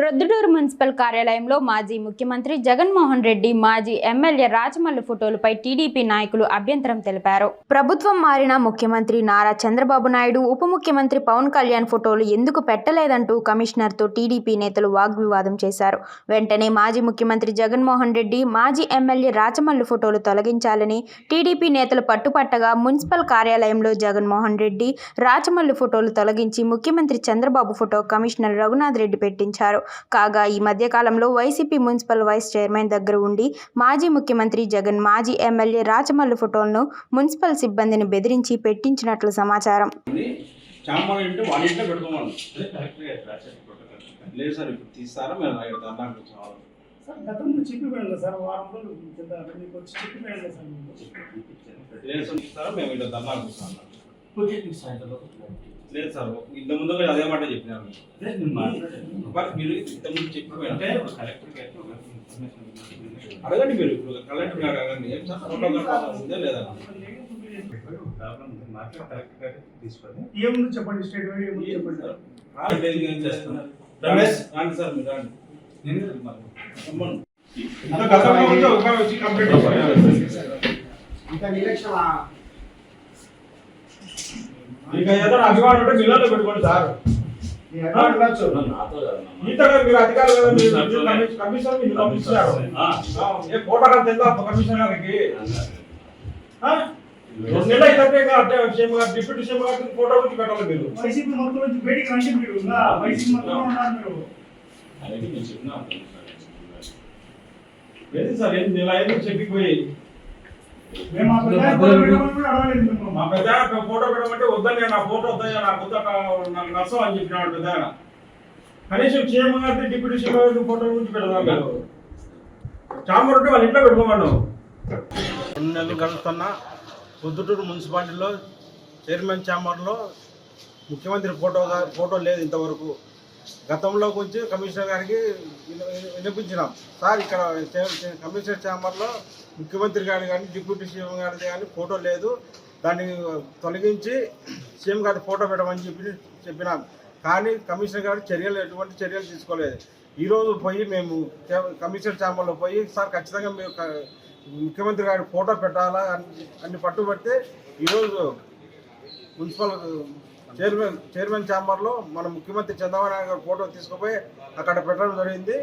Proddatur municipal కార్యాలయంలో మాజీ ముఖ్యమంత్రి జగన్మోహన్ రెడ్డి మాజీ ఎమ్మెల్యే రాజమల్లు ఫోటోలపై టీడీపీ నాయకులు అభ్యంతరం తెలిపారు. ప్రభుత్వం మారిన ముఖ్యమంత్రి నారా చంద్రబాబు నాయుడు ఉప ముఖ్యమంత్రి పవన్ కళ్యాణ్ ఫోటోలు ఎందుకు పెట్టలేదంటూ కమిషనర్తో టీడీపీ నేతలు వాగ్వివాదం చేశారు. వెంటనే మాజీ ముఖ్యమంత్రి జగన్మోహన్ రెడ్డి మాజీ ఎమ్మెల్యే రాచమల్లు ఫోటోలు తొలగించాలని టీడీపీ నేతలు పట్టుపట్టగా మున్సిపల్ కార్యాలయంలో జగన్మోహన్ రెడ్డి రాచమల్లు ఫోటోలు తొలగించి ముఖ్యమంత్రి చంద్రబాబు ఫోటో కమిషనర్ రఘునాథ్ రెడ్డి పెట్టించారు. కాగా ఈ మధ్యకాలంలో వైసీపీ మున్సిపల్ వైస్ చైర్మన్ దగ్గర ఉండి మాజీ ముఖ్యమంత్రి జగన్ మాజీ ఎమ్మెల్యే రాచమల్లు ఫోటోలను మున్సిపల్ సిబ్బందిని బెదిరించి పెట్టించినట్లు సమాచారం. లేదు సార్ ఇప్పుడు తీస్తారా? మేము వారం రోజులు కింద. మీకు వచ్చి చెప్పిపోయాను సార్. మీకు లేదు సార్ మేము లేదు సార్ ఇంత ముందుగా అదే మాట చెప్పినారు బట్ మీరు ఇంత ముందు చెప్పిపోయారు అడగండి మీరు ఇప్పుడు కలెక్టర్ గారు అడగండి. ఏం సార్ ఉందే లేదా? ఏముంది చెప్పండి స్టేట్ చెప్పండి? రాండి, ఏం చేస్తున్నారు? రమేష్ రాండి సార్ మీరు రాండి. గతంలో వచ్చి కంప్లీట్ ఇంకా నిరీక్షణ ఇంకా ఏదైనా అభిమానులు ఉంటే మిల్లర్లో పెట్టుకోండి సార్. మీ అకౌంట్ ఉండొచ్చు. ఈతగా మీరు అధికారులు కదా మీరు మీరు కమిషన్- కమిషన్ మీరు పంపించారు ఆ, ఏ ఫోటో తెల్లా కమిషన్ గారికి ఆ? రెండు నెలలు అయితే ఇంకా అంటే సీఎం గారు డిప్యూటీ సీఎం గారికి ఫోటో వచ్చి పెట్టాలి మీరు. వైసీపీ మొత్తం నుంచి బయటికి రండి మీరు. ఇంకా వైసీపీ మొత్తం ఉన్నారు మీరు. ఏది సార్ ఏంది నెల ఐదు చెప్పిపోయి మేము. మా పెద్ద ఫోటో పెట్టమంటే వద్దని నా ఫోటో వద్దయ్యా నాకు నష్టం అని చెప్పినాడు పెద్ద ఆయన. కనీసం సీఎం గారి డిప్యూటీ సీఎం గారి ఫోటో గురించి పెడదాం మీరు చాంబర్ ఉంటే వాళ్ళ ఇంట్లో పెట్టుకోమను రెండు నెలలు గడుస్తున్న పొద్దుటూరు మున్సిపాలిటీలో చైర్మన్ ఛాంబర్లో ముఖ్యమంత్రి ఫోటో ఫోటో లేదు ఇంతవరకు గతంలో కొంచెం కమిషనర్ గారికి విన- వినిపించినాం. సార్ ఇక్కడ కమిషనర్ ఛాంబర్లో ముఖ్యమంత్రి గారి కానీ డిప్యూటీ సీఎం గారిది కానీ ఫోటో లేదు. దాన్ని తొలగించి సీఎం గారి ఫోటో పెట్టమని చెప్పి చెప్పినాం. కానీ కమిషనర్ గారు చర్యలు ఎటువంటి చర్యలు తీసుకోలేదు. ఈరోజు పోయి మేము కమిషనర్ ఛాంబర్లో పోయి సార్ ఖచ్చితంగా మేము ముఖ్యమంత్రి గారి ఫోటో పెట్టాలా? అని అన్ని పట్టుబడితే ఈరోజు మున్సిపల్ చైర్మన్ చైర్మన్ ఛాంబర్లో మన ముఖ్యమంత్రి చంద్రబాబు నాయుడు గారి ఫోటో తీసుకుపోయి అక్కడ పెట్టడం జరిగింది.